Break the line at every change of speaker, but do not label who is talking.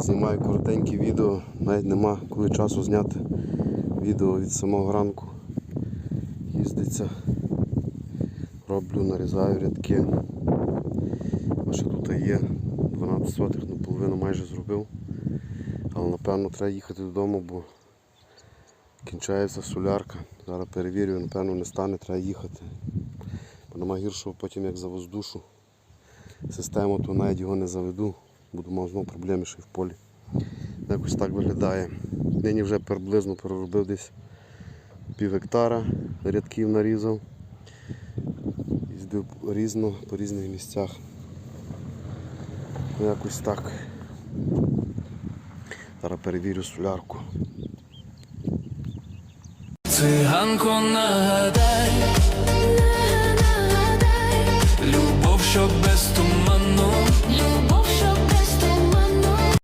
Знімаю коротеньке відео, навіть нема коли часу зняти відео від самого ранку. Їздиться, роблю, нарізаю рядки. Ще тут є 12 сотих, наполовину майже зробив. Але напевно треба їхати додому, бо кінчається солярка. Зараз перевірю, напевно не стане, треба їхати. Бо нема гіршого потім як завоздушу систему, то навіть його не заведу. Буду мав знову й в полі. Якось так виглядає. Нині вже приблизно переробив десь пів гектара, рядків нарізав. Їздив різно по різних місцях. Ну, Якось так. Зараз перевірю солярку.
Циганко нагадай, любов, що без туману,